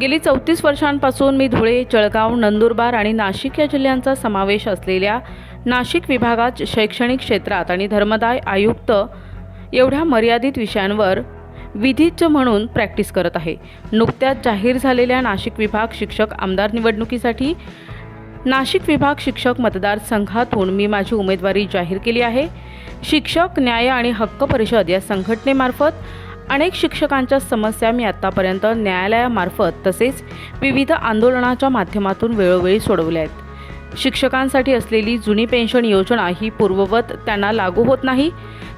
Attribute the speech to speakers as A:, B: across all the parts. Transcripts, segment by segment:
A: गेली चौतीस वर्षांपासून मी धुळे जळगाव नंदुरबार आणि नाशिक या जिल्ह्यांचा समावेश असलेल्या नाशिक विभागात शैक्षणिक क्षेत्रात आणि धर्मदाय आयुक्त एवढ्या मर्यादित विषयांवर विधिज्ञ म्हणून प्रॅक्टिस करत आहे. नुकत्याच जाहीर झालेल्या नाशिक विभाग शिक्षक आमदार निवडणुकीसाठी नाशिक विभाग शिक्षक मतदारसंघातून मी माझी उमेदवारी जाहीर केली आहे. शिक्षक न्याय आणि हक्क परिषद या संघटनेमार्फत अनेक शिक्षकांच्या समस्या मी आत्तापर्यंत न्यायालयामार्फत तसेच विविध आंदोलनाच्या माध्यमातून वेळोवेळी सोडवल्या आहेत. शिक्षकांसाठी असलेली जुनी पेन्शन योजना ही पूर्ववत त्यांना लागू होत नाही.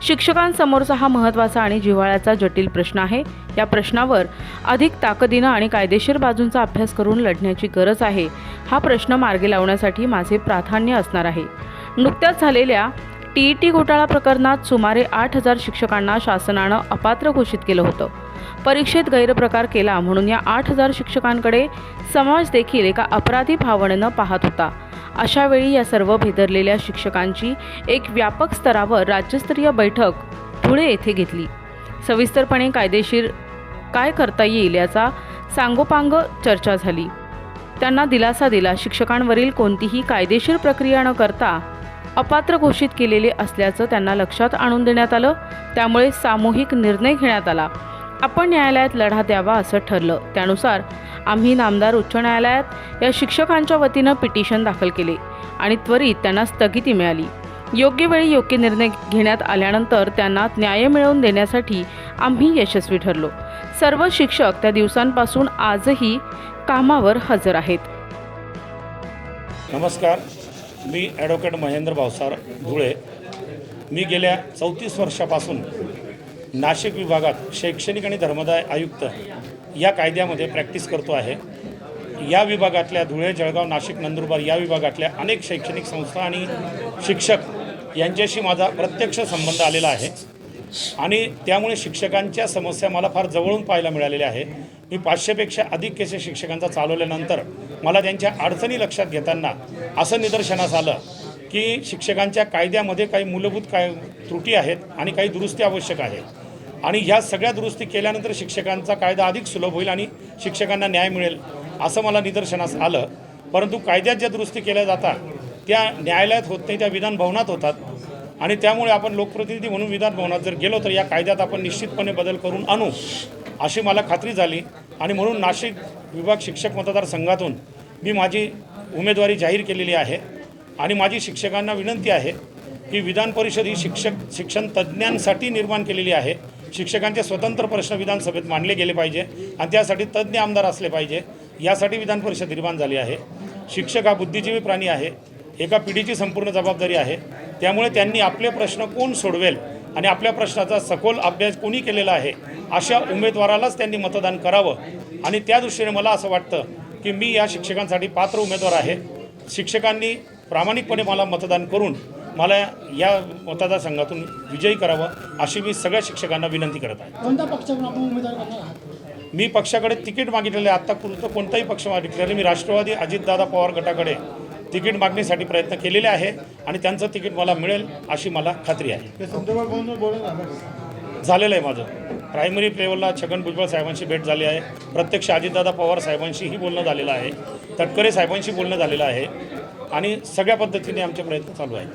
A: शिक्षकांसमोरचा हा महत्त्वाचा आणि जिव्हाळ्याचा जटिल प्रश्न आहे. या प्रश्नावर अधिक ताकदीनं आणि कायदेशीर बाजूंचा अभ्यास करून लढण्याची गरज आहे. हा प्रश्न मार्गी लावण्यासाठी माझे प्राधान्य असणार आहे. नुकत्याच झालेल्या टी ई टी घोटाळा प्रकरणात सुमारे आठ हजार शिक्षकांना शासनानं अपात्र घोषित केलं होतं. परीक्षेत गैरप्रकार केला म्हणून या आठ हजार शिक्षकांकडे समाज देखील एका अपराधी भावनेनं पाहत होता. अशावेळी या सर्व भेदरलेल्या शिक्षकांची एक व्यापक स्तरावर राज्यस्तरीय बैठक धुळे येथे घेतली. सविस्तरपणे कायदेशीर काय करता येईल याचा सांगोपांग चर्चा झाली. त्यांना दिलासा दिला शिक्षकांवरील कोणतीही कायदेशीर प्रक्रिया न करता अपात्र घोषित केलेले असल्याचं त्यांना लक्षात आणून देण्यात आलं. त्यामुळे सामूहिक निर्णय घेण्यात आला. आपण न्यायालयात लढा द्यावा असं ठरलं. त्यानुसार आम्ही नामदार उच्च न्यायालयात या शिक्षकांच्या वतीनं पिटिशन दाखल केले आणि त्वरित त्यांना स्थगिती मिळाली. योग्य वेळी योग्य निर्णय घेण्यात आल्यानंतर त्यांना न्याय मिळवून देण्यासाठी आम्ही यशस्वी ठरलो. सर्व शिक्षक त्या दिवसांपासून आजही कामावर हजर आहेत.
B: नमस्कार. मी ॲडव्होकेट महेंद्र भावसार धुळे. मी गेल्या चौतीस वर्षापासून नाशिक विभागात शैक्षणिक आणि धर्मदाय आयुक्त या कायद्यामध्ये प्रॅक्टिस करतो आहे. या विभागातल्या धुळे जळगाव नाशिक नंदुरबार या विभागातल्या अनेक शैक्षणिक संस्था आणि शिक्षक यांच्याशी माझा प्रत्यक्ष संबंध आलेला आहे. आणि त्यामुळे शिक्षकांच्या समस्या मला फार जवळून पाहायला मिळालेल्या आहे मी पाचशेपेक्षा अधिक केसेस शिक्षकांचा चालवल्यानंतर मला त्यांच्या अडचणी लक्षात घेताना असं निदर्शनास आलं की शिक्षकांच्या कायद्यामध्ये काही मूलभूत काय त्रुटी आहेत आणि काही दुरुस्ती आवश्यक आहे. आणि ह्या सगळ्या दुरुस्ती केल्यानंतर शिक्षकांचा कायदा अधिक सुलभ होईल आणि शिक्षकांना न्याय मिळेल असं मला निदर्शनास आलं. परंतु कायद्यात ज्या दुरुस्ती केल्या जातात त्या न्यायालयात होत नाही त्या विधानभवनात होतात. आणि त्यामुळे आपण लोकप्रतिनिधी म्हणून विधानभवनात जर गेलो तर या कायद्यात आपण निश्चितपणे बदल करून आणू अशी मला खात्री झाली. आणि म्हणून नाशिक विभाग शिक्षक मतदारसंघातून मी माझी उमेदवारी जाहीर केलेली आहे. आणि माझी शिक्षकांना विनंती आहे की विधान परिषद ही शिक्षक शिक्षण तज्ज्ञांसाठी निर्माण केलेली आहे. शिक्षकांचे स्वतंत्र प्रश्न विधानसभेत मांडले गेले पाहिजे आणि त्यासाठी तज्ज्ञ आमदार असले पाहिजे यासाठी विधान परिषद निर्माण झाली आहे. शिक्षक हा बुद्धिजीवी प्राणी आहे एका पिढीची संपूर्ण जबाबदारी आहे. त्यामुळे त्यांनी आपले प्रश्न कोण सोडवेल आणि आपल्या प्रश्नाचा सखोल अभ्यास कोणी केलेला आहे अशा उमेदवारालाच त्यांनी मतदान करावं. आणि त्या दृष्टीने मला असं वाटतं की मी या शिक्षकांसाठी पात्र उमेदवार आहे. शिक्षकांनी प्रामाणिकपणे मला मतदान करून मला या मतदारसंघातून विजयी करावं अशी मी सगळ्या शिक्षकांना विनंती करत आहे.
C: कोणत्या पक्षाकडून आपण उमेदवार करणार आहात?
B: मी पक्षाकडे तिकीट मागितलेले आहे आत्तापुरतं कोणताही पक्ष मागितलेले मी राष्ट्रवादी अजितदादा पवार गटाकडे तिकीट मागणीसाठी प्रयत्न केलेले आहे आणि त्यांचं तिकीट मला मिळेल अशी मला खात्री आहे. झालेलं आहे माझं. प्रायमरी लेवलला छगन भुजबळ साहेबांशी भेट झाली आहे. प्रत्यक्ष अजितदादा पवार साहेबांशीही बोलणं झालेलं आहे. तटकरे साहेबांशी बोलणं झालेलं आहे. आणि सगळ्या पद्धतीने आमचे प्रयत्न चालू आहेत.